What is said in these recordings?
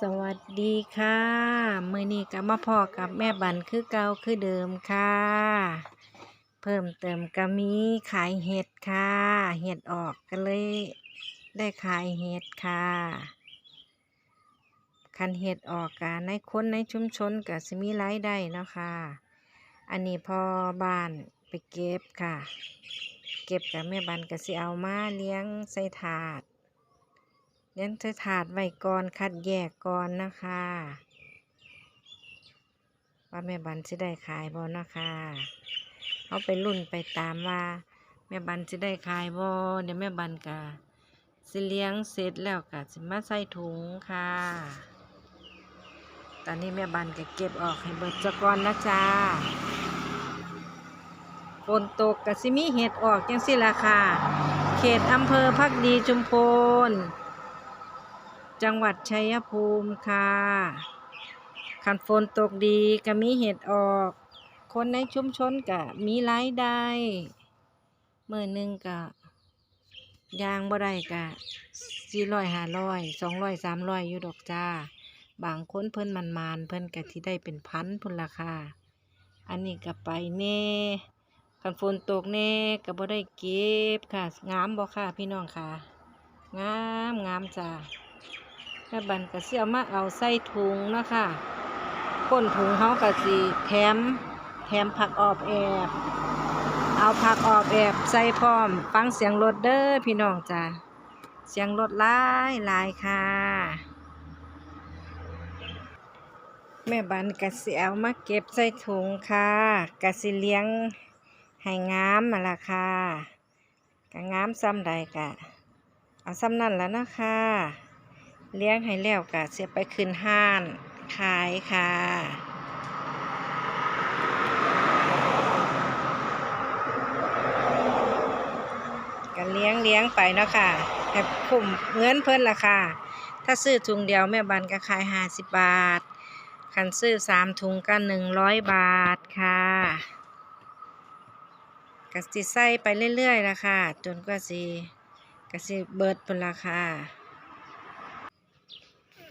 สวัสดีค่ะมือนี้ก็มาพอกับแม่บันคือเก่าคือเดิมค่ะ เพิ่มเติมก็มีขายเห็ดค่ะ เห็ดออกก็เลย ได้ขายเห็ดค่ะคันเห็ดออกกะในคนในชุมชนก็สิมีรายได้เนาะค่ะ อันนี้พอบ้านไปเก็บค่ะ เก็บกับแม่บันก็สิเอามาเลี้ยงใส่ถาด เลี้ยงใส่ถาดไว้ก่อนคัดแยกก่อนนะคะ ว่าแม่บันสิได้ขายบ่นะคะเอาไปรุ่นไปตามว่า แม่บันสิได้ขายบ่เดี๋ยวแม่บันก็สิเลี้ยงเสร็จแล้วก็สิมาใส่ถุงค่ะ ตอนนี้แม่บันก็เก็บออกให้เบิดซะก่อนนะจ้าฝนตกก็สิมีเห็ดออกจังสิล่ะค่ะ เขตอำเภอพักดีชุมพล จังหวัดชัยภูมิค่ะคันฝนตกดีก็มีเห็ดออก คนในชุมชนก็มีรายได้เมื่อหนึ่งก็ยางบ่ได้ก็สี่ร้อยห้าร้อยสองร้อยสามร้อยอยู่ดอกจ้า บางคนเพิ่นมันมานเพิ่นก็ที่ได้เป็นพันพุ่นละค่ะอันนี้ก็ไปแน่คันฝนตกแน่ก็บ่ได้เก็บค่ะ งามบ่ค่ะพี่น้องค่ะ งามงามจ้า แม่บันก็สิเอามาเอาใส่ถุงนะคะก้นถุงเขาก็สิแถมแถมผักออบแอบเอาผักออบแอบใส่พร้อม ฟังเสียงรถเด้อพี่น้องจ้าเสียงรถลายลายค่ะ แม่บันก็สิเอามาเก็บใส่ถุงค่ะก็สิเลี้ยงให้งามมาละค่ะก็งามซ้ำใดกะ เอาซ้ำนั่นแล้วนะคะ เลี้ยงให้แล้วก็เสียไปขึ้นห้านขายค่ะก็เลี้ยงเลี้ยงไปเนาะค่ะให้คุ้มเงินเพิ่นละค่ะ ถ้าซื้อถุงเดียวแม่บันก็ขายห้าสิบบาท คันซื้อสามถุงก็หนึ่งร้อยบาทค่ะก็สิใส่ไปเรื่อยๆละค่ะ จนกว่าสิก็สิเบิดเพิ่นละค่ะ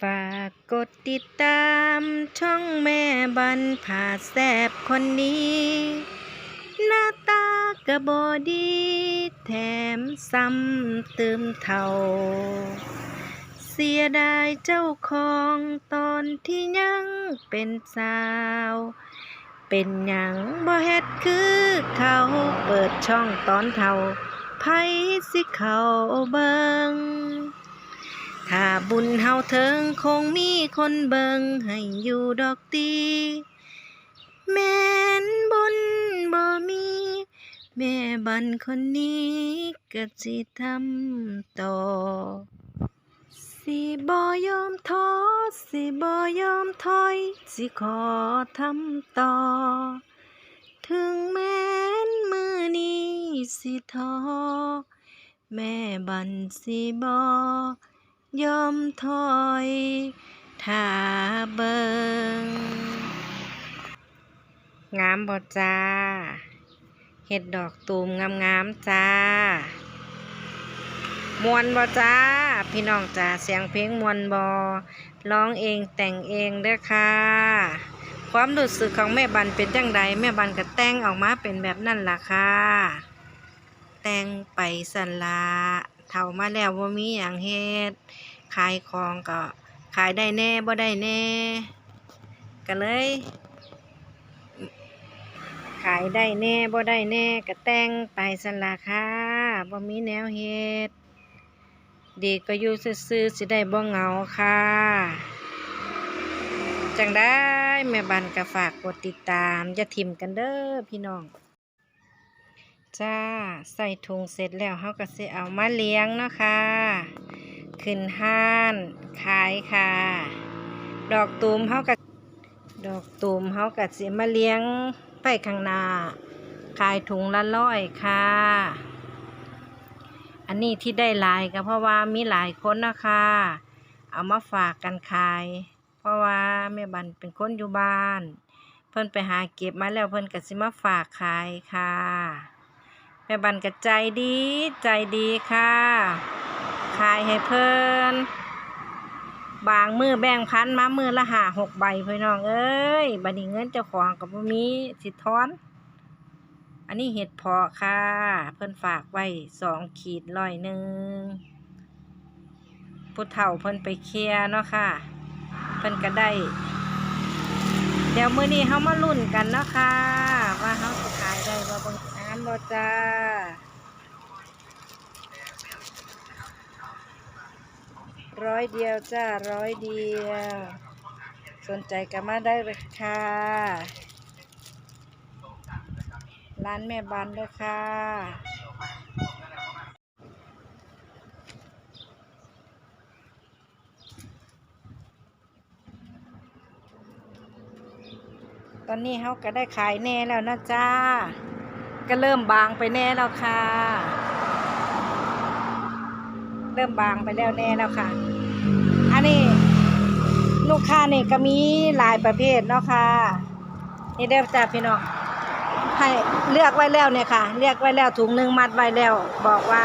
ฝากกดติดตามช่องแม่บันผ่าแซบคนนี้ หน้าตากระบอดี แถมซ้ำเติมเท่า เสียดายเจ้าของตอนที่ยังเป็นสาว เป็นหยังบ่เฮ็ดคือเขาเปิดช่องตอนเท่าไผสิเขาเบิง ถ้าบุญเฮาเทิงคงมีคนเบิงให้อยู่ดอกตีแม่นบุญบ่มี แม่บันคนนี้ก็สิทำต่อ สิบ่ยอมท้อสิบ่ยอมถอย สิขอทำต่อ ถึงแม้นมือนี้สิท้อแม่บันสิบ่ ยอมถอยถ้าเบิงงามบ่จ้าเห็ดดอกตูมงามๆจ้ามวนบ่จ้า พี่น้องจ้าเสียงเพลงมวนบอร้องเองแต่งเองเด้อค่ะ ความรู้สึกของแม่บันเป็นจังใดแม่บันก็แต่งออกมาเป็นแบบนั่นล่ะค่ะ แต่งไปสันละ เท่ามาแล้วว่ามีอย่างเฮ็ดขายของก็ขายได้แน่บ่ได้แน่ก็เลย ขายได้แน่บ่ได้แน่ก็แต่งไปสละค่ะบ่มีแนวเฮ็ดดีก็อยู่ซื่อๆสิได้บ่เหงาค่ะ จังได้แม่บันก็ฝากกดติดตามอย่าทิมกันเด้อพี่น้อง จ้า ใส่ถุงเสร็จแล้วเฮาก็สิเอามาเลี้ยงเนาะค่ะขึ้นห้านขายค่ะ ดอกตูมเฮาก็ดอกตูมเฮาก็สิมาเลี้ยงไปข้างหน้า ขายถุงละร้อยค่ะ อันนี้ที่ได้หลายก็เพราะว่ามีหลายคนนะคะ เอามาฝากกันขาย เพราะว่าแม่บันเป็นคนอยู่บ้าน เพิ่นไปหาเก็บมาแล้วเพิ่นก็สิมาฝากขายค่ะ แม่บันก็ใจดีใจดีค่ะ ขายให้เพิ่นบางมือแบ่งพันมามือละห้าหกใบพี่น้องเอ้ยบัดนี้เงินเจ้าของก็บ่มีสิทอน อันนี้เห็ดพาะค่ะ เพิ่นฝากไว้สองขีดร้อยหนึ่งผู้เฒ่าเพิ่นไปเคลียร์เนาะค่ะ เพิ่นก็ได้ เดี๋ยวมื้อนี้เฮามาลุ้นกันเนาะค่ะว่าเฮาสิขา บิ่งอ่านบ่จ้าร้อยเดียวจ้าร้อยเดียว สนใจก็มาได้เลยค่ะ ร้านแม่บ้านด้วยค่ะตอนนี้เขาก็ได้ขายแน่แล้วนะจ้า ก็เริ่มบางไปแน่แล้วค่ะ เริ่มบางไปแล้วแน่แล้วค่ะ อันนี้ลูกค้านี่ก็มีหลายประเภทเนาะค่ะ นี่เด้อจ้าพี่น้องให้เลือกไว้แล้วเนี่ยค่ะ เลือกไว้แล้วถุงหนึ่งมัดไว้แล้ว บอกว่า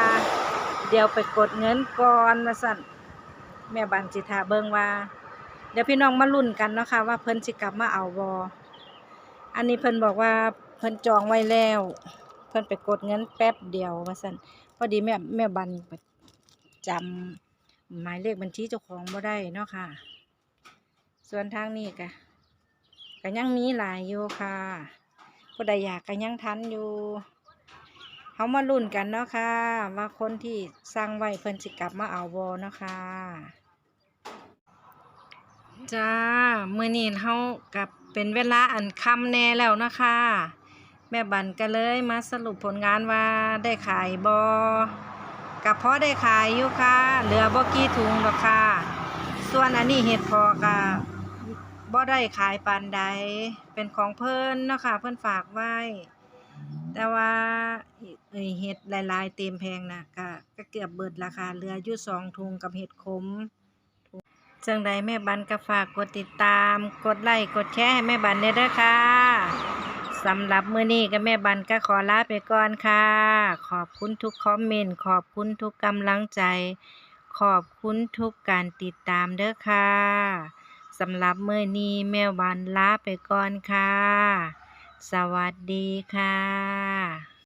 เดี๋ยวไปกดเงินก่อนมาสั่นแม่บันจิทาเบิงว่า เดี๋ยวพี่น้องมาลุ้นกันเนาะค่ะว่าเพิ่นสิกลับมาเอาบออันนี้เพิ่นบอกว่า พิ่นจองไว้แล้ว เพิ่นไปกดเงินแป๊บเดียวว่าสั่นพอดีแม่แม่บันจำหมายเลขบัญชีเจ้าของบ่ได้เนาะค่ะ ส่วนทางนี้ก็ก็ยังมีหลายอยู่ค่ะผู้ใดอยากก็ยังทันอยู่เขามาลุ้นกันเนาะค่ะ ว่าคนที่สร้างไว้เพิ่นสิกลับมาเอาบอเนาะค่ะจ้า มื้อนี้เฮากับเป็นเวลาอันค่ำแน่แล้วนะคะ ม่บันก็เลยมาสรุปผลงานว่าได้ขายบอกัเพาะได้ขายอยู่ค่ะเหลือบ่กี่ถุงดอกค่ะ ส่วนอันนี้เห็ดพอกะบ่ได้ขายปานใดเป็นของเพิ่นเนาะค่ะเพิ่นฝากไว้ แต่ว่าเห็ดหลายๆเต็มแพงนะก็ก็เกือบเบิดราคาเหลืออยู่สองถุงกับเห็ดขมจังใดแม่บันก็ฝากกดติดตาม กดไลค์กดแชร์ให้แม่บันเด้อเด้อค่ะ สำหรับมื้อนี้ก็แม่บันก็ขอลาไปก่อนค่ะ ขอบคุณทุกคอมเมนต์ขอบคุณทุกกำลังใจ ขอบคุณทุกการติดตามเด้อค่ะสำหรับมื้อนี้แม่บันลาไปก่อนค่ะ สวัสดีค่ะ